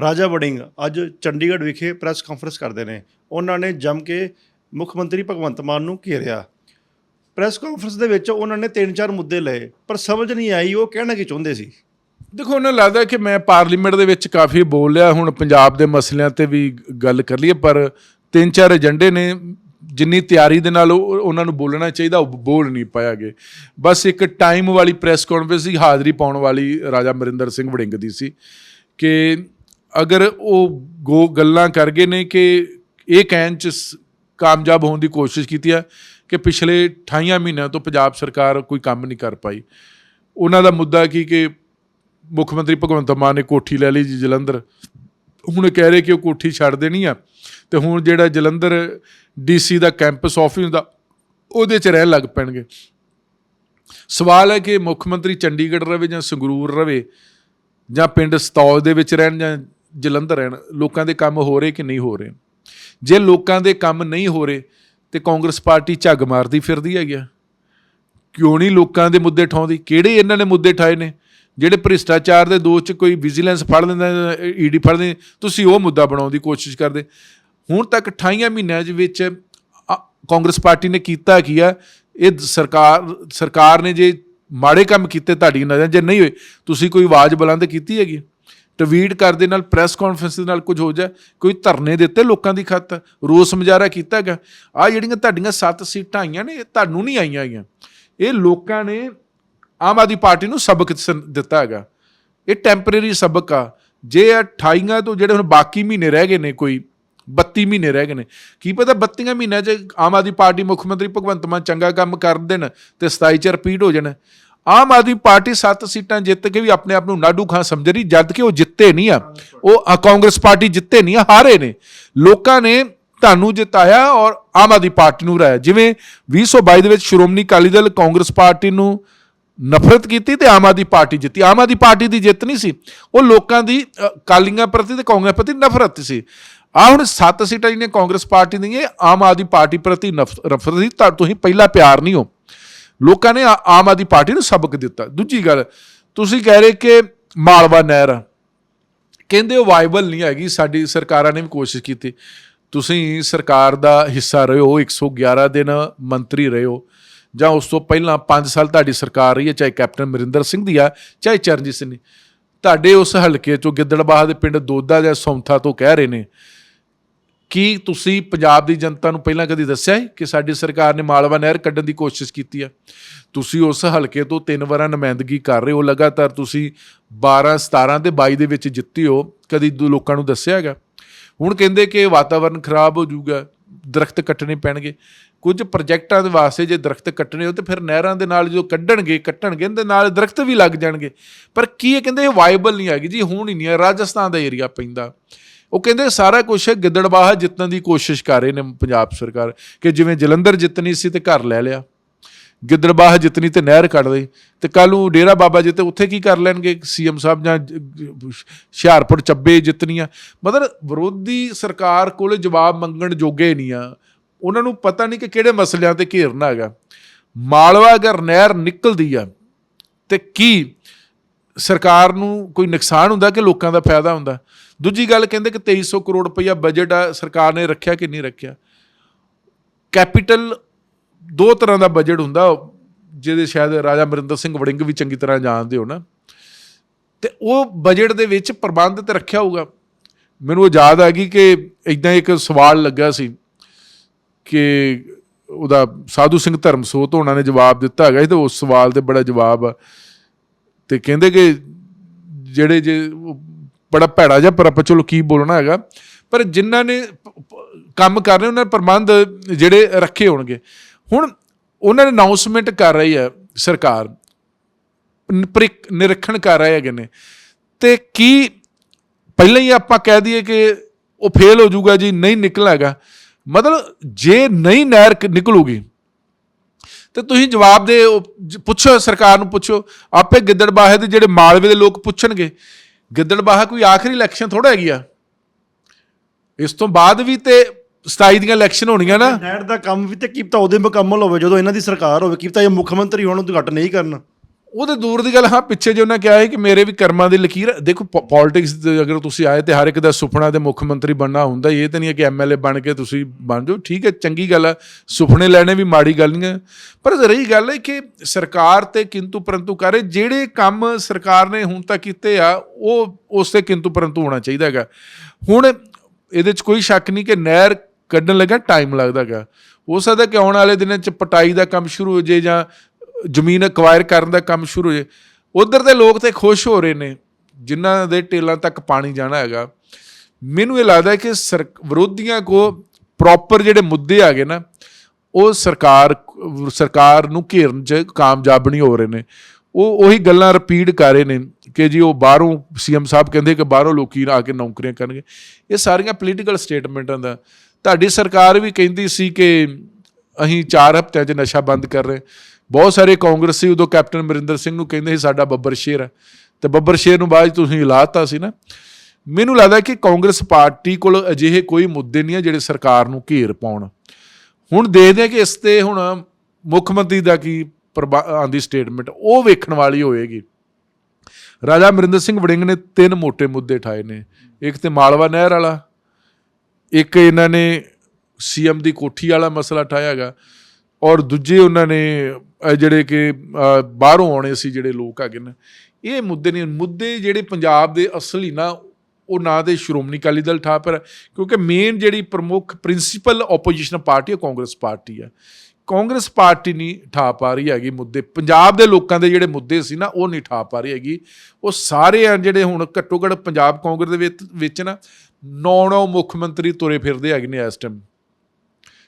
ਰਾਜਾ ਵੜਿੰਗ ਅੱਜ ਚੰਡੀਗੜ੍ਹ ਵਿਖੇ press conference ਕਰਦੇ ਨੇ। ਉਹਨਾਂ ਨੇ ਜੰਮ ਕੇ ਮੁੱਖ ਮੰਤਰੀ ਭਗਵੰਤ ਮਾਨ ਨੂੰ ਘੇਰਿਆ। ਪ੍ਰੈਸ ਕਾਨਫਰੰਸ ਦੇ ਵਿੱਚ ਉਹਨਾਂ ਨੇ ਤਿੰਨ ਚਾਰ ਮੁੱਦੇ ਲਏ, ਪਰ ਸਮਝ ਨਹੀਂ ਆਈ ਉਹ ਕਹਿਣਾ ਕੀ ਚਾਹੁੰਦੇ ਸੀ। ਦੇਖੋ, ਉਹਨਾਂ ਲੱਗਦਾ ਕਿ ਮੈਂ ਪਾਰਲੀਮੈਂਟ ਦੇ ਵਿੱਚ ਕਾਫੀ ਬੋਲ ਲਿਆ, ਹੁਣ ਪੰਜਾਬ ਦੇ ਮਸਲਿਆਂ ਤੇ ਵੀ ਗੱਲ ਕਰ ਲਈਏ, ਪਰ ਤਿੰਨ ਚਾਰ ਏਜੰਡੇ ਨੇ, ਜਿੰਨੀ ਤਿਆਰੀ ਦੇ ਨਾਲ ਉਹ- ਉਹਨਾਂ ਨੂੰ ਬੋਲਣਾ ਚਾਹੀਦਾ, ਉਹ ਬੋਲ ਨਹੀਂ ਪਾਇਆਗੇ ਬਸ ਇੱਕ ਟਾਈਮ ਵਾਲੀ ਪ੍ਰੈਸ ਕਾਨਫਰੰਸ ਸੀ ਹਾਜ਼ਰੀ ਪਾਉਣ ਵਾਲੀ ਰਾਜਾ ਮਰਿੰਦਰ ਸਿੰਘ ਵੜਿੰਗ ਦੀ ਸੀ ਕਿ ਅਗਰ ਉਹ ਗੋ ਗੱਲਾਂ ਕਰ ਗਏ ਨੇ ਕਿ ਇਹ ਕਹਿਣ ਚ ਸ- ਕਾਮਯਾਬ ਹੋਣ ਦੀ ਕੋਸ਼ਿਸ਼ ਕੀਤੀ ਹੈ ਕਿ ਪਿਛਲੇ 28 ਮਹੀਨਿਆਂ ਤੋਂ ਪੰਜਾਬ ਸਰਕਾਰ ਕੋਈ ਕੰਮ ਨਹੀਂ ਕਰ ਪਾਈ। ਉਹਨਾਂ ਦਾ ਮੁੱਦਾ ਕੀ ਕਿ ਮੁੱਖ ਮੰਤਰੀ ਭਗਵੰਤ ਮਾਨ ਨੇ ਕੋਠੀ ਲੈ ਲਈ ਜੀ ਜਲੰਧਰ। ਹੁਣ ਕਹਿ ਰਹੇ ਕਿ ਉਹ ਕੋਠੀ ਛੱਡ ਦੇਣੀ ਆ ਤੇ ਹੁਣ ਜਿਹੜਾ ਜਲੰਧਰ ਡੀਸੀ ਦਾ ਕੈਂਪਸ ਆਫਿਸ ਦਾ ਉਹਦੇ 'ਚ ਰਹਿਣ ਲੱਗ ਪੈਣਗੇ। ਸਵਾਲ ਹੈ ਕਿ ਮੁੱਖ ਮੰਤਰੀ ਚੰਡੀਗੜ੍ਹ ਰਵੇ ਜਾਂ ਸੰਗਰੂਰ ਰਵੇ ਜਾਂ ਪਿੰਡ ਸਤੌਲ ਦੇ ਵਿੱਚ ਰਹਿਣ ਜਾਂ ਜਲੰਧਰ ਰਹਿਣ, ਲੋਕਾਂ ਦੇ ਕੰਮ ਹੋ ਰਹੇ ਕਿ ਨਹੀਂ ਹੋ ਰਹੇ? ਜੇ ਲੋਕਾਂ ਦੇ ਕੰਮ ਨਹੀਂ ਹੋ ਰਹੇ, ਤੇ ਕਾਂਗਰਸ ਪਾਰਟੀ ਝੱਗ ਮਾਰਦੀ ਫਿਰਦੀ ਹੈਗੀ ਆ। ਕਿਉਂ ਨਹੀਂ ਲੋਕਾਂ ਦੇ ਮੁੱਦੇ ਠਾਉਂਦੀ? ਕਿਹੜੇ ਇਹਨਾਂ ਨੇ ਮੁੱਦੇ ਠਾਏ ਨੇ? ਜਿਹੜੇ ਭ੍ਰਿਸ਼ਟਾਚਾਰ ਦੇ ਦੋਸ਼ ਚ ਕੋਈ ਵਿਜੀਲੈਂਸ ਫੜ ਲੈਂਦਾ, ਈਡੀ ਫੜਦੇ ਤੁਸੀਂ ਉਹ ਮੁੱਦਾ ਬਣਾਉਣ ਦੀ ਕੋਸ਼ਿਸ਼ ਕਰਦੇ। ਹੁਣ ਤੱਕ 28 ਮਹੀਨਿਆਂ ਦੇ ਵਿੱਚ ਕਾਂਗਰਸ ਪਾਰਟੀ ਨੇ ਕੀਤਾ ਕੀ ਆ? ਇਹ ਸਰਕਾਰ ਸਰਕਾਰ ਨੇ ਜੇ ਮਾੜੇ ਕੰਮ ਕੀਤੇ, ਤੁਹਾਡੀ ਨਜ਼ਰ ਜੇ ਨਹੀਂ ਹੋਏ, ਤੁਸੀਂ ਕੋਈ ਆਵਾਜ਼ ਬੁਲੰਦ ਕੀਤੀ ਹੈਗੀ? ਟਵੀਟ ਕਰਦੇ ਨਾਲ ਪ੍ਰੈਸ ਕਾਨਫਰੰਸ ਦੇ ਨਾਲ ਕੁਝ ਹੋ ਜਾ ਕੋਈ ਧਰਨੇ ਦਿੱਤੇ ਲੋਕਾਂ ਦੀ ਖਾਤਰ ਰੋਸ ਮੁਜ਼ਾਹਰਾ ਕੀਤਾ ਹੈਗਾ। ਆ ਜਿਹੜੀਆਂ ਤੁਹਾਡੀਆਂ ਸੱਤ ਸੀਟਾਂ ਆਈਆਂ ਨੇ, ਇਹ ਤੁਹਾਨੂੰ ਨਹੀਂ ਆਈਆਂ ਹੈਗੀਆਂ। ਇਹ ਲੋਕਾਂ ਨੇ ਆਮ ਆਦਮੀ ਪਾਰਟੀ ਨੂੰ ਸਬਕ ਸ- ਦਿੱਤਾ ਹੈਗਾ। ਇਹ ਟੈਂਪਰੇਰੀ ਸਬਕ ਆ। ਜੇ ਇਹ 28 ਤੋਂ ਜਿਹੜੇ ਹੁਣ ਬਾਕੀ ਮਹੀਨੇ ਰਹਿ ਗਏ ਨੇ, ਕੋਈ 32 ਮਹੀਨੇ ਰਹਿ ਗਏ ਨੇ, ਕੀ ਪਤਾ 32 ਮਹੀਨਿਆਂ 'ਚ ਆਮ ਆਦਮੀ ਪਾਰਟੀ ਮੁੱਖ ਮੰਤਰੀ ਭਗਵੰਤ ਮਾਨ ਚੰਗਾ ਕੰਮ ਕਰ ਦੇਣ ਤੇ 27 'ਚ ਰਿਪੀਟ ਹੋ ਜਾਣ। ਆਮ ਆਦਮੀ ਪਾਰਟੀ 7 ਸੀਟਾਂ ਜਿੱਤ ਕੇ ਵੀ ਆਪਣੇ ਆਪ ਨੂੰ ਨਾਡੂ ਖਾਂ ਸਮਝ ਰਹੀ ਜਦ ਕਿ ਉਹ ਜਿੱਤੇ ਨਹੀਂ ਆ। ਉਹ ਕਾਂਗਰਸ ਪਾਰਟੀ ਜਿੱਤੇ ਨਹੀਂ ਆ ਹਾਰੇ ਨੇ। ਲੋਕਾਂ ਨੇ ਤੁਹਾਨੂੰ ਜਿਤਾਇਆ ਔਰ ਆਮ ਆਦਮੀ ਪਾਰਟੀ ਨੂੰ ਹਰਾਇਆ। ਜਿਵੇਂ 2022 ਦੇ ਵਿੱਚ ਸ਼੍ਰੋਮਣੀ ਅਕਾਲੀ ਦਲ ਕਾਂਗਰਸ ਪਾਰਟੀ ਨੂੰ ਨਫ਼ਰਤ ਕੀਤੀ ਤੇ ਆਮ ਆਦਮੀ ਪਾਰਟੀ ਜਿੱਤੀ। ਆਮ ਆਦਮੀ ਪਾਰਟੀ ਦੀ ਜਿੱਤ ਨਹੀਂ ਸੀ। ਉਹ ਲੋਕਾਂ ਦੀ ਅ, ਕਾਲੀਆਂ ਪ੍ਰਤੀ ਤੇ ਕਾਂਗਰਸ ਪ੍ਰਤੀ ਨਫ਼ਰਤ ਸੀ। ਆ ਹੁਣ ਸੱਤ ਸੀਟਾਂ ਜਿਹੜੀਆਂ ਕਾਂਗਰਸ ਪਾਰਟੀ ਦੀਆਂ ਆਮ ਆਦਮੀ ਪਾਰਟੀ ਪ੍ਰਤੀ ਨਫ਼- ਨਫ਼ਰਤ ਸੀ। ਤਾਂ ਤੁਸੀਂ ਪਹਿਲਾ ਪਿਆਰ ਨਹੀਂ ਹੋ। ਲੋਕਾਂ ਨੇ ਆਮ ਆਦਮੀ ਪਾਰਟੀ ਨੂੰ ਸਬਕ ਦਿੱਤਾ। ਦੂਜੀ ਗੱਲ, ਤੁਸੀਂ ਕਹਿ ਰਹੇ ਕਿ ਮਾਲਵਾ ਨਹਿਰ ਕਹਿੰਦੇ ਉਹ ਵਾਇਬਲ ਨਹੀਂ ਹੈਗੀ, ਸਾਡੀ ਸਰਕਾਰਾਂ ਨੇ ਵੀ ਕੋਸ਼ਿਸ਼ ਕੀਤੀ। ਤੁਸੀਂ ਸਰਕਾਰ ਦਾ ਹਿੱਸਾ ਰਹੇ ਹੋ 111 ਦਿਨ ਮੰਤਰੀ ਰਹੇ ਹੋ, ਜਾਂ ਉਸ ਤੋਂ ਪਹਿਲਾਂ 5 ਸਾਲ ਤੁਹਾਡੀ ਸਰਕਾਰ ਰਹੀ ਹੈ, ਚਾਹੇ ਕੈਪਟਨ ਅਮਰਿੰਦਰ ਸਿੰਘ ਦੀ ਆ, ਚਾਹੇ ਚਰਨਜੀਤ ਸਿੰਘ ਦੀ। ਤੁਹਾਡੇ ਉਸ ਹਲਕੇ ਚੋਂ ਗਿੱਦੜਬਾਹ ਦੇ ਪਿੰਡ ਦੋਦਾ ਜਾਂ ਸੌਂਥਾ ਤੋਂ ਕਹਿ ਰਹੇ ਨੇ ਕੀ ਤੁਸੀਂ ਪੰਜਾਬ ਦੀ ਜਨਤਾ ਨੂੰ ਪਹਿਲਾਂ ਕਦੀ ਦੱਸਿਆ ਹੈ ਕਿ ਸਾਡੀ ਸਰਕਾਰ ਨੇ ਮਾਲਵਾ ਨਹਿਰ ਕੱਢਣ ਦੀ ਕੋਸ਼ਿਸ਼ ਕੀਤੀ ਹੈ? ਤੁਸੀਂ ਉਸ ਹਲਕੇ ਤੋਂ ਤਿੰਨ ਵਾਰਾਂ ਨੁਮਾਇੰਦਗੀ ਕਰ ਰਹੇ ਹੋ, ਲਗਾਤਾਰ ਤੁਸੀਂ 12 17 ਤੇ 22 ਦੇ ਵਿੱਚ ਜਿੱਤੀ ਹੋ, ਕਦੀ ਦੂ, ਲੋਕਾਂ ਨੂੰ ਦੱਸਿਆ ਹੈਗਾ? ਹੁਣ ਕਹਿੰਦੇ ਕਿ ਵਾਤਾਵਰਨ ਖਰਾਬ ਹੋ ਜਾਊਗਾ, ਦਰਖਤ ਕੱਟਣੇ ਪੈਣਗੇ। ਕੁਝ ਪ੍ਰੋਜੈਕਟਾਂ ਦੇ ਵਾਸਤੇ ਜੇ ਦਰਖਤ ਕੱਟਣੇ ਹੋ ਤੇ ਫਿਰ ਨਹਿਰਾਂ ਦੇ ਨਾਲ ਜੋ ਕੱਢਣਗੇ, ਕੱਟਣਗੇ, ਇਹਦੇ ਨਾਲ ਦਰਖਤ ਵੀ ਲੱਗ ਜਾਣਗੇ। ਪਰ ਕੀ ਇਹ ਕਹਿੰਦੇ ਇਹ ਵਾਇਬਲ ਨਹੀਂ ਹੈਗੀ? ਜੀ, ਹੁਣ ਹੀ ਨਹੀਂ ਰਾਜਸਥਾਨ ਦਾ ਏਰੀਆ ਪੈਂਦਾ। ਉਹ ਕਹਿੰਦੇ ਸਾਰਾ ਕੁਝ ਗਿੱਦੜਬਾਹਾ ਜਿੱਤਣ ਦੀ ਕੋਸ਼ਿਸ਼ ਕਰ ਰਹੇ ਨੇ ਪੰਜਾਬ ਸਰਕਾਰ ਕਿ ਜਿਵੇਂ ਜਲੰਧਰ ਜਿੱਤਣੀ ਸੀ ਤੇ ਘਰ ਲੈ ਲਿਆ, ਗਿੱਦੜਬਾਹ ਜਿੱਤਣੀ ਤੇ ਨਹਿਰ ਕੱਢ ਦੇ ਤੇ ਕੱਲ ਨੂੰ ਡੇਰਾ ਬਾਬਾ ਜਿੱਤੇ ਉੱਥੇ ਕੀ ਕਰ ਲੈਣਗੇ? ਸੀਐਮ ਸਾਹਿਬ ਜਾਂ, ਜ- ਹੁਸ਼ਿਆਰਪੁਰ ਚੱਬੇ ਜਿੱਤਣੀਆਂ। ਮਤਲਬ ਵਿਰੋਧੀ ਸਰਕਾਰ ਕੋਲ ਜਵਾਬ ਮੰਗਣ ਜੋਗੇ ਨਹੀਂ ਆ। ਉਹਨਾਂ ਨੂੰ ਪਤਾ ਨਹੀਂ ਕਿ ਕਿਹੜੇ ਮਸਲਿਆਂ ਤੇ ਘੇਰਨਾ ਹੈਗਾ। ਮਾਲਵਾ ਅਗਰ ਨਹਿਰ ਨਿਕਲਦੀ ਆ ਤੇ ਕੀ ਸਰਕਾਰ ਨੂੰ ਕੋਈ ਨੁਕਸਾਨ ਹੁੰਦਾ ਕਿ ਲੋਕਾਂ ਦਾ ਫਾਇਦਾ ਹੁੰਦਾ? ਦੂਜੀ ਗੱਲ ਕਹਿੰਦੇ ਕਿ 2300 ਕਰੋੜ ਰੁਪਈਆ ਬਜਟ ਆ, ਸਰਕਾਰ ਨੇ ਰੱਖਿਆ ਕਿ ਨਹੀਂ ਰੱਖਿਆ? ਕੈਪੀਟਲ ਦੋ ਤਰ੍ਹਾਂ ਦਾ ਬਜਟ ਹੁੰਦਾ, ਜਿਹਦੇ ਸ਼ਾਇਦ ਰਾਜਾ ਮਰਿੰਦਰ ਸਿੰਘ ਵੜਿੰਗ ਵੀ ਚੰਗੀ ਤਰ੍ਹਾਂ ਜਾਣਦੇ ਹੋ ਨਾ ਤੇ ਉਹ ਬਜਟ ਦੇ ਵਿੱਚ ਪ੍ਰਬੰਧ ਤੇ ਰੱਖਿਆ ਹੋਊਗਾ। ਮੈਨੂੰ ਉਹ ਯਾਦ ਆ ਗਈ ਕਿ ਇਦਾਂ ਇੱਕ ਸਵਾਲ ਲੱਗਾ ਸੀ ਕਿ ਉਹਦਾ ਸਾਧੂ ਸਿੰਘ ਧਰਮਸੋਤ ਹੋਣਾ ਨੇ ਜਵਾਬ ਦਿੱਤਾ ਹੈਗਾ ਸੀ ਤਾਂ ਉਸ ਸਵਾਲ ਤੇ ਬੜਾ ਜਵਾਬ ਆ। ਤੇ ਕਹਿੰਦੇ ਕਿ ਜਿਹੜੇ ਜੇ ਬੜਾ ਭੈੜਾ ਜਿਹਾ ਪਰ ਆਪਾਂ ਚਲੋ ਕੀ ਬੋਲਣਾ ਹੈਗਾ, ਪਰ ਜਿਨ੍ਹਾਂ ਨੇ ਕੰਮ ਕਰ ਰਹੇ ਉਹਨਾਂ ਨੇ ਪ੍ਰਬੰਧ ਜਿਹੜੇ ਰੱਖੇ ਹੋਣਗੇ। ਹੁਣ ਉਹਨਾਂ ਨੇ ਅਨਾਉਂਸਮੈਂਟ ਕਰ ਰਹੀ ਹੈ ਸਰਕਾਰ ਨਿਰੀਖਣ ਕਰ ਰਹੇ ਹੈਗੇ ਨੇ। ਤੇ ਕੀ ਪਹਿਲਾਂ ਹੀ ਆਪਾਂ ਕਹਿ ਦਈਏ ਕਿ ਉਹ ਫੇਲ ਹੋ ਜਾਊਗਾ ਜੀ, ਨਹੀਂ ਨਿਕਲੇਗਾ ਮਤਲਬ ਜੇ ਨਹੀਂ ਨਹਿਰ ਨਿਕਲੂਗੀ ਤੇ ਤੁਸੀਂ ਜਵਾਬ ਦੇ ਪੁੱਛੋ, ਸਰਕਾਰ ਨੂੰ ਪੁੱਛੋ। ਆਪੇ ਗਿੱਦੜਬਾਹੇ ਦੇ ਜਿਹੜੇ ਮਾਲਵੇ ਦੇ ਲੋਕ ਪੁੱਛਣਗੇ। ਗਿੱਦੜਬਾਹਾ ਕੋਈ ਆਖਰੀ ਇਲੈਕਸ਼ਨ ਥੋੜਾ ਹੈਗੀ ਆ। ਇਸ ਤੋਂ ਬਾਅਦ ਵੀ ਤੇ 27 ਦੀਆਂ ਇਲੈਕਸ਼ਨ ਹੋਣੀਆਂ ਨਾ। ਨਹਿਰ ਦਾ ਕੰਮ ਵੀ ਤੇ ਕੀਤਾ ਉਹਦੇ ਮੁਕੰਮਲ ਹੋਵੇ, ਜਦੋਂ ਇਹਨਾਂ ਦੀ ਸਰਕਾਰ ਹੋਵੇ ਕੀਤਾ ਇਹ ਮੁੱਖ ਮੰਤਰੀ ਹੋਣ ਉਹ ਘੱਟ ਨਹੀਂ ਕਰਨ। ਉਹ ਉਹਦੇ ਦੂਰ ਦੀ ਗੱਲ ਹਾਂ, ਪਿੱਛੇ ਜੇ ਉਹਨਾਂ ਕਿਹਾ ਹੈ ਕਿ ਮੇਰੇ ਵੀ ਕਰਮਾਂ ਦੀ ਲਕੀਰ ਹੈ। ਦੇਖੋ ਪੋਲਿਟਿਕਸ ਅਗਰ ਤੁਸੀਂ ਆਏ ਤੇ ਹਰ ਇੱਕ ਦਾ ਸੁਪਨਾ ਤੇ ਮੁੱਖ ਮੰਤਰੀ ਬਣਨਾ ਹੁੰਦਾ ਹੀ। ਇਹ ਤਾਂ ਨਹੀਂ ਹੈ ਕਿ ਐਮਐਲਏ ਬਣ ਕੇ ਤੁਸੀਂ ਬਣ ਜਾਓ ਠੀਕ ਹੈ, ਚੰਗੀ ਗੱਲ ਹੈ ਸੁਪਨੇ ਲੈਣੇ ਵੀ ਮਾੜੀ ਗੱਲ ਨਹੀਂ ਹੈ ਪਰ ਰਹੀ ਗੱਲ ਹੈ ਕਿ ਸਰਕਾਰ ਤੇ ਕਿੰਤੂ ਪਰੰਤੂ ਕਰੇ ਜਿਹੜੇ ਕੰਮ ਸਰਕਾਰ ਨੇ ਹੁਣ ਤੱਕ ਕੀਤੇ ਆ, ਉਹ ਉਸ ਤੇ ਕਿੰਤੂ ਪਰੰਤੂ ਹੋਣਾ ਚਾਹੀਦਾ ਹੈਗਾ ਹੁਣ ਇਹਦੇ 'ਚ ਕੋਈ ਸ਼ੱਕ ਨਹੀਂ ਕਿ ਨਹਿਰ ਕੱਢਣ ਲੱਗਾ ਟਾਈਮ ਲੱਗਦਾ ਹੈਗਾ ਹੋ ਸਕਦਾ ਕਿ ਆਉਣ ਵਾਲੇ ਦਿਨਾਂ 'ਚ ਪਟਾਈ ਦਾ ਕੰਮ ਸ਼ੁਰੂ ਹੋ ਜੇ ਜਾਂ ਜ਼ਮੀਨ ਅਕਵਾਇਰ ਕਰਨ ਦਾ ਕੰਮ ਸ਼ੁਰੂ ਹੋ ਜੇ। ਉਧਰ ਦੇ ਲੋਕ ਤੇ ਖੁਸ਼ ਹੋ ਰਹੇ ਨੇ, ਜਿਨ੍ਹਾਂ ਦੇ ਟੇਲਾਂ ਤੱਕ ਪਾਣੀ ਜਾਣਾ ਹੈਗਾ। ਮੈਨੂੰ ਇਹ ਲੱਗਦਾ ਹੈ ਕਿ ਸਰ, ਵਿਰੋਧੀਆਂ ਕੋ ਪ੍ਰੋਪਰ ਜਿਹੜੇ ਮੁੱਦੇ ਆ ਗਏ ਨਾ, ਉਹ ਸਰਕਾਰ ਸਰਕਾਰ ਨੂੰ ਘੇਰਨ 'ਚ ਕਾਮਯਾਬ ਨਹੀਂ ਹੋ ਰਹੇ ਨੇ। ਉਹ ਉਹੀ ਗੱਲਾਂ ਰਿਪੀਟ ਕਰ ਰਹੇ ਨੇ ਕਿ ਜੀ ਉਹ ਬਾਹਰੋਂ ਸੀਐਮ ਸਾਹਿਬ ਕਹਿੰਦੇ ਕਿ ਬਾਹਰੋਂ ਲੋਕੀ ਆ ਕੇ ਨੌਕਰੀਆਂ ਕਰਨਗੇ। ਇਹ ਸਾਰੀਆਂ ਪੋਲੀਟੀਕਲ ਸਟੇਟਮੈਂਟਾਂ ਦਾ। ਤੁਹਾਡੀ ਸਰਕਾਰ ਵੀ ਕਹਿੰਦੀ ਸੀ ਕਿ ਅਸੀਂ 4 ਹਫ਼ਤਿਆਂ 'ਚ ਨਸ਼ਾ ਬੰਦ ਕਰ ਰਹੇ ਬਹੁਤ ਸਾਰੇ ਕਾਂਗਰਸੀ ਉਦੋਂ ਕੈਪਟਨ ਅਮਰਿੰਦਰ ਸਿੰਘ ਨੂੰ ਕਹਿੰਦੇ ਸੀ, ਸਾਡਾ ਬੱਬਰ ਸ਼ੇਰ ਹੈ। ਤੇ ਬੱਬਰ ਸ਼ੇਰ ਨੂੰ ਬਾਅਦ 'ਚ ਤੁਸੀਂ ਹਿਲਾਤਾ ਸੀ ਨਾ। ਮੈਨੂੰ ਲੱਗਦਾ ਕਿ ਕਾਂਗਰਸ ਪਾਰਟੀ ਕੋਲ ਅਜਿਹੇ ਕੋਈ ਮੁੱਦੇ ਨਹੀਂ ਆ ਜਿਹੜੇ ਸਰਕਾਰ ਨੂੰ ਘੇਰ ਪਾਉਣ। ਹੁਣ ਦੇਖਦੇ ਆ ਕਿ ਇਸ ਤੇ ਹੁਣ ਮੁੱਖ ਮੰਤਰੀ ਦਾ ਕੀ ਆਂਦੀ ਸਟੇਟਮੈਂਟ ਉਹ ਵੇਖਣ ਵਾਲੀ ਹੋਏਗੀ। ਰਾਜਾ ਅਮਰਿੰਦਰ ਸਿੰਘ ਵੜਿੰਗ ਨੇ ਤਿੰਨ ਮੋٹے ਮੁੱਦੇ ਠਾਏ ਨੇ। ਇੱਕ ਤੇ ਮਾਲਵਾ ਨਹਿਰ ਵਾਲਾ, ਇੱਕ ਇਹਨਾਂ ਨੇ ਸੀਐਮ ਦੀ ਕੋਠੀ ਵਾਲਾ ਮਸਲਾ ਠਾਇਆ ਹੈਗਾ, ਔਰ ਦੂਜੇ ਉਹਨਾਂ ਨੇ ਜਿਹੜੇ ਕਿ ਬਾਹਰੋਂ ਆਉਣੇ ਸੀ ਜਿਹੜੇ ਲੋਕ ਹੈਗੇ ਨੇ, ਇਹ ਮੁੱਦੇ ਨੇ ਮੁੱਦੇ ਜਿਹੜੇ ਪੰਜਾਬ ਦੇ ਅਸਲੀ ਨਾ, ਉਹ ਨਾ ਦੇ ਸ਼੍ਰੋਮਣੀ ਅਕਾਲੀ ਦਲ ਠਾ ਪਰ ਕਿਉਂਕਿ ਮੇਨ ਜਿਹੜੀ ਪ੍ਰਮੁੱਖ ਪ੍ਰਿੰਸੀਪਲ ਆਪੋਜੀਸ਼ਨ ਪਾਰਟੀ ਹੈ ਕਾਂਗਰਸ ਪਾਰਟੀ ਹੈ। ਕਾਂਗਰਸ ਪਾਰਟੀ ਨਹੀਂ ਠਾ ਪਾ ਰਹੀ ਹੈਗੀ ਮੁੱਦੇ, ਪੰਜਾਬ ਦੇ ਲੋਕਾਂ ਦੇ ਜਿਹੜੇ ਮੁੱਦੇ ਸੀ ਨਾ, ਉਹ ਨਹੀਂ ਠਾ ਪਾ ਰਹੀ ਹੈਗੀ। ਉਹ ਸਾਰੇ ਆ ਜਿਹੜੇ ਹੁਣ ਘੱਟੋ ਘੱਟ ਪੰਜਾਬ ਕਾਂਗਰਸ ਦੇ ਵਿੱਚ ਨਾ ਨੌ ਨੌ ਮੁੱਖ ਮੰਤਰੀ ਤੁਰੇ ਫਿਰਦੇ ਹੈਗੇ ਨੇ ਇਸ ਟਾਈਮ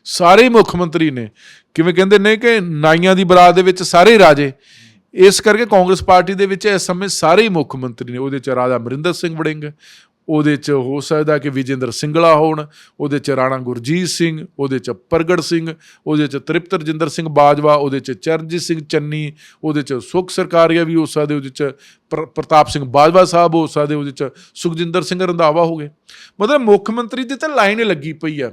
ਸਾਰੇ ਹੀ ਮੁੱਖ ਮੰਤਰੀ ਨੇ। ਕਿਵੇਂ ਕਹਿੰਦੇ ਨੇ ਕਿ ਨਾਈਆਂ ਦੀ ਬਰਾਤ ਦੇ ਵਿੱਚ ਸਾਰੇ ਹੀ ਰਾਜੇ। ਇਸ ਕਰਕੇ ਕਾਂਗਰਸ ਪਾਰਟੀ ਦੇ ਵਿੱਚ ਇਸ ਸਮੇਂ ਸਾਰੇ ਹੀ ਮੁੱਖ ਮੰਤਰੀ ਨੇ। ਉਹਦੇ ਚ ਰਾਜਾ ਅਮਰਿੰਦਰ ਸਿੰਘ ਵੜਿੰਗ, ਉਹਦੇ ਚ ਹੋ ਸਕਦਾ ਕਿ ਵਿਜੇਂਦਰ ਸਿੰਗਲਾ ਹੋਣ, ਉਹਦੇ ਚ ਰਾਣਾ ਗੁਰਜੀਤ ਸਿੰਘ, ਉਹਦੇ ਚ ਪ੍ਰਗਟ ਸਿੰਘ, ਉਹਦੇ ਚ ਤ੍ਰਿਪਤ ਰਜਿੰਦਰ ਸਿੰਘ ਬਾਜਵਾ, ਉਹਦੇ ਚ ਚਰਨਜੀਤ ਸਿੰਘ ਚੰਨੀ, ਉਹਦੇ ਚ ਸੁਖ ਸਰਕਾਰੀਆ ਵੀ ਹੋ ਸਕਦੇ, ਉਹਦੇ ਚ ਪ੍ਰ- ਪ੍ਰਤਾਪ ਸਿੰਘ ਬਾਜਵਾ ਸਾਹਿਬ ਹੋ ਸਕਦੇ, ਉਹਦੇ ਚ ਸੁਖਜਿੰਦਰ ਸਿੰਘ ਰੰਧਾਵਾ ਹੋ ਗਏ। ਮਤਲਬ ਮੁੱਖ ਮੰਤਰੀ ਦੀ ਤਾਂ ਲਾਈਨ ਲੱਗੀ ਪਈ ਆ।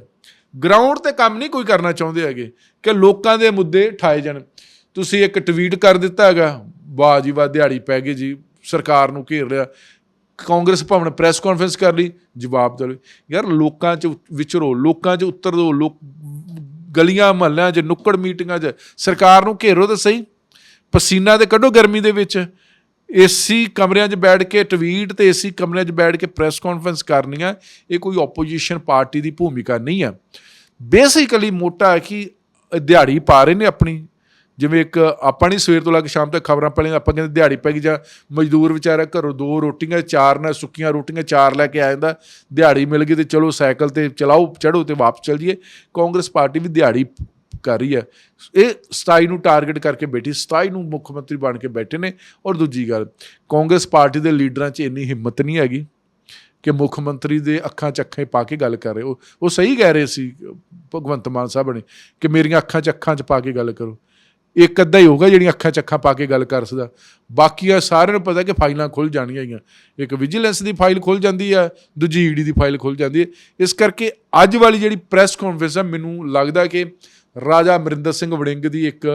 ਗਰਾਊਂਡ ਤੇ ਕੰਮ ਨਹੀਂ ਕੋਈ ਕਰਨਾ ਚਾਹੁੰਦੇ ਹੈਗੇ ਕਿ ਲੋਕਾਂ ਦੇ ਮੁੱਦੇ ਠਾਏ ਜਾਣ। ਤੁਸੀਂ ਇੱਕ ਟਵੀਟ ਕਰ ਦਿੱਤਾ ਹੈਗਾ, ਵਾਹ ਜੀ ਵਾਹ, ਦਿਹਾੜੀ ਪੈ ਗਈ ਜੀ, ਸਰਕਾਰ ਨੂੰ ਘੇਰ ਲਿਆ। ਕਾਂਗਰਸ ਭਵਨ ਪ੍ਰੈਸ ਕਾਨਫਰੰਸ ਕਰ ਲਈ, ਜਵਾਬ ਦਿਓ ਯਾਰ ਲੋਕਾਂ 'ਚ ਵਿਚਰੋ ਲੋਕਾਂ 'ਚ ਉੱਤਰ ਦਿਓ ਲੋਕ ਗਲੀਆਂ, ਮਹੱਲਿਆਂ 'ਚ, ਨੁੱਕੜ ਮੀਟਿੰਗਾਂ 'ਚ, ਸਰਕਾਰ ਨੂੰ ਘੇਰੋ ਤਾਂ ਸਹੀ। ਪਸੀਨਾ ਤੇ ਕੱਢੋ ਗਰਮੀ ਦੇ ਵਿੱਚ। ਏਸੀ ਕਮਰਿਆਂ 'ਚ ਬੈਠ ਕੇ ਟਵੀਟ ਤੇ ਏਸੀ ਕਮਰਿਆਂ 'ਚ ਬੈਠ ਕੇ ਪ੍ਰੈਸ ਕਾਨਫਰੰਸ ਕਰਨੀਆਂ ਇਹ ਕੋਈ ਆਪੋਜੀਸ਼ਨ ਪਾਰਟੀ ਦੀ ਭੂਮਿਕਾ ਨਹੀਂ ਹੈ ਬੇਸਿਕਲੀ ਮੋਟਾ ਹੈ ਕਿ ਦਿਹਾੜੀ ਪਾ ਰਹੇ ਨੇ ਆਪਣੀ। ਜਿਵੇਂ ਇੱਕ ਆਪਾਂ ਨਹੀਂ ਸਵੇਰ ਤੋਂ ਲੈ ਕੇ ਸ਼ਾਮ ਤੱਕ ਖਬਰਾਂ ਪੜ੍ਹੀਆਂ ਆਪਾਂ ਕਹਿੰਦੇ ਦਿਹਾੜੀ ਪੈ ਗਈ ਜਾਂ ਮਜ਼ਦੂਰ ਵਿਚਾਰਾ ਘਰੋਂ ਦੋ ਰੋਟੀਆਂ, ਚਾਰ ਨਾਲ ਸੁੱਕੀਆਂ ਰੋਟੀਆਂ, ਚਾਰ ਲੈ ਕੇ ਆ ਜਾਂਦਾ, ਦਿਹਾੜੀ ਮਿਲ ਗਈ ਤੇ ਚਲੋ ਸਾਈਕਲ ਤੇ ਚਲਾਓ ਚੜੋ ਤੇ ਵਾਪਸ ਚਲ ਜੀਏ ਕਾਂਗਰਸ ਪਾਰਟੀ ਵੀ ਦਿਹਾੜੀ ਕਰ ਰਹੀ ਹੈ। ਇਹ 27 ਨੂੰ ਟਾਰਗੇਟ ਕਰਕੇ ਬੈਠੀ 27 ਨੂੰ ਮੁੱਖ ਮੰਤਰੀ ਬਣ ਕੇ ਬੈਠੇ ਨੇ। ਔਰ ਦੂਜੀ ਗੱਲ, ਕਾਂਗਰਸ ਪਾਰਟੀ ਦੇ ਲੀਡਰਾਂ 'ਚ ਇੰਨੀ ਹਿੰਮਤ ਨਹੀਂ ਹੈਗੀ ਕਿ ਮੁੱਖ ਮੰਤਰੀ ਦੇ ਅੱਖਾਂ 'ਚ ਅੱਖਾਂ ਪਾ ਕੇ ਗੱਲ ਕਰ ਰਹੇ। ਉਹ ਉਹ ਸਹੀ ਕਹਿ ਰਹੇ ਸੀ, ਭਗਵੰਤ ਮਾਨ ਸਾਹਿਬ ਨੇ, ਕਿ ਮੇਰੀਆਂ ਅੱਖਾਂ 'ਚ ਅੱਖਾਂ 'ਚ ਪਾ ਕੇ ਗੱਲ ਕਰੋ। ਇੱਕ ਅੱਧਾ ਹੀ ਹੋਊਗਾ ਜਿਹੜੀਆਂ ਅੱਖਾਂ 'ਚ ਅੱਖਾਂ ਪਾ ਕੇ ਗੱਲ ਕਰ ਸਕਦਾ। ਬਾਕੀਆਂ ਸਾਰਿਆਂ ਨੂੰ ਪਤਾ ਕਿ ਫਾਈਲਾਂ ਖੁੱਲ ਜਾਣੀਆਂ ਹੈਗੀਆਂ। ਇੱਕ ਵਿਜੀਲੈਂਸ ਦੀ ਫਾਈਲ ਖੁੱਲ ਜਾਂਦੀ ਆ, ਦੂਜੀ ਈਡੀ ਦੀ ਫਾਈਲ ਖੁੱਲ ਜਾਂਦੀ ਹੈ ਇਸ ਕਰਕੇ ਅੱਜ ਵਾਲੀ ਜਿਹੜੀ ਪ੍ਰੈਸ ਕਾਨਫਰੰਸ ਆ, ਮੈਨੂੰ ਲੱਗਦਾ ਕਿ ਰਾਜਾ ਅਮਰਿੰਦਰ ਸਿੰਘ ਵੜਿੰਗ ਦੀ ਇੱਕ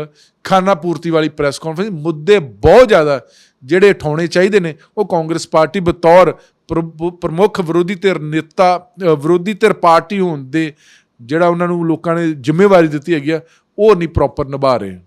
ਖਾਨਾ ਪੂਰਤੀ ਵਾਲੀ ਪ੍ਰੈਸ ਕਾਨਫਰੰਸ ਮੁੱਦੇ ਬਹੁਤ ਜ਼ਿਆਦਾ ਜਿਹੜੇ ਉਠਾਉਣੇ ਚਾਹੀਦੇ ਨੇ, ਉਹ ਕਾਂਗਰਸ ਪਾਰਟੀ ਬਤੌਰ ਪ੍ਰਮੁੱਖ ਵਿਰੋਧੀ ਧਿਰ ਨੇਤਾ ਵਿਰੋਧੀ ਧਿਰ ਪਾਰਟੀ ਹੋਣ ਦੇ ਜਿਹੜਾ ਉਹਨਾਂ ਨੂੰ ਲੋਕਾਂ ਨੇ ਜ਼ਿੰਮੇਵਾਰੀ ਦਿੱਤੀ ਹੈਗੀ ਆ, ਉਹ ਨਹੀਂ ਪ੍ਰੋਪਰ ਨਿਭਾ ਰਹੇ।